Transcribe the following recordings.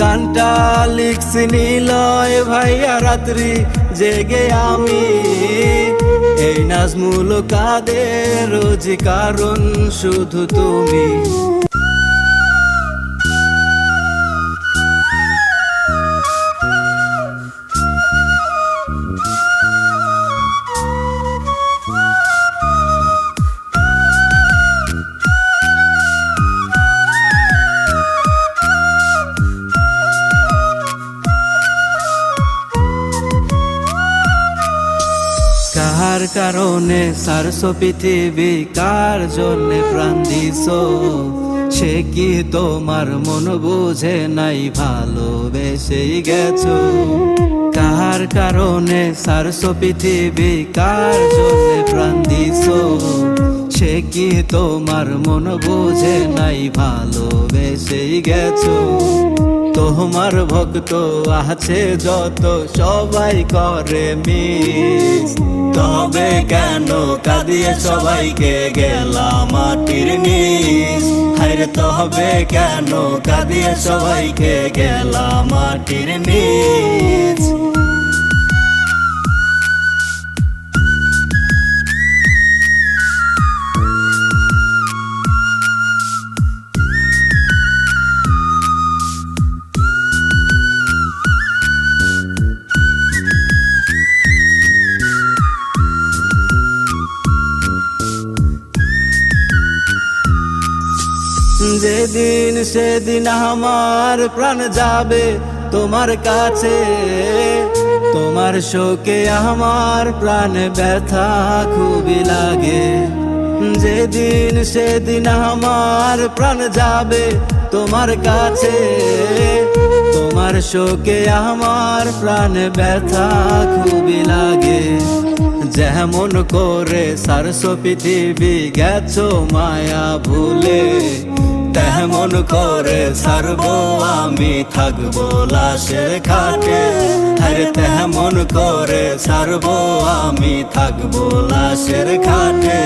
গানটা লিখছি নিলয় ভাইয়া রাত্রি জেগে আমি। এই নাজমুল কাদের রোজ কারণ শুধু তুমি। কার কারণে সারস পৃথিবী কার জন্যে প্রাণ দিস সে কি তোমার মন বুঝে নাই? ভালোবেসেই গেছো। কার কারণে সারস পৃথিবী কার জন্যে প্রাণ দিস সে কি তোমার মন বুঝে নাই? ভালোবেসেই গেছো। তোমার ভক্ত আছে যত, সবাই করে মিস। তবে কেন কাঁদিয়ে সবাইকে গেলাম মাটির নিস হাইরে তবে কেন কাঁদিয়ে সবাইকে গেলাম মাটির নিস যেদিন সেদিন আমার প্রাণ যাবে তোমার কাছে, তোমার শোকে আমার প্রাণ ব্যথা খুবই লাগে। যেদিন সেদিন আমার প্রাণ যাবে তোমার কাছে তোমার শোকে আমার প্রাণ ব্যথা খুবই লাগে। যেমন করে সারস পৃথিবী গেছো মায়া ভুলে, তেমন করে সারব আমি, থাকব লাশের খাটে। আরে তেমন করে সারব আমি, থাকব লাশের খাটে।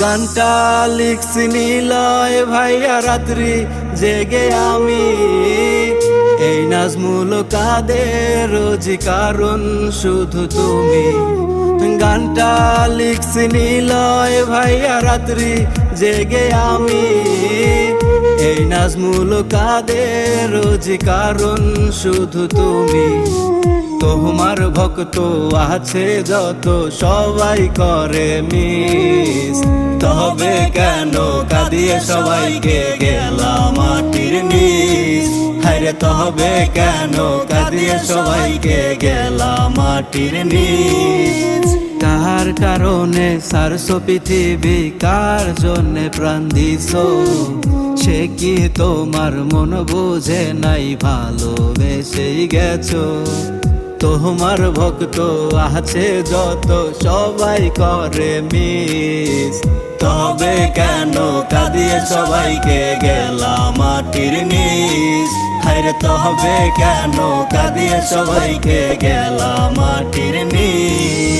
গানটা লিখছি নিলয় ভাইয়া রাত্রি জেগে আমি। এই নাজমুল কাদের রোজ কারণ শুধু তুমি। গানটা লিখছি নিলয় ভাইয়া রাত্রি জেগে আমি। এই নাজমুল কাদের রোজ কারণ শুধু তুমি। তোমার ভক্ত আছে যত সবাই করে তবে কেন কাঁদিয়ে সবাইকে গেলাম মাটির নিস হায়রে তবে কেন কাঁদিয়ে সবাইকে গেলাম মাটির নিস কার কারণে সারস পৃথিবী, কার জন্যে প্রাণ দিস সে কি তোমার মন বুঝে নাই? ভালোবেসেই গেছো। তোমার ভক্ত আছে যত, সবাই করে মিস তবে কেন? কাঁদিয়ে সবাইকে গেলাম মাটির নিস তো হবে কেন? কাঁদিয়ে সবাইকে গেলাম মাটির নিস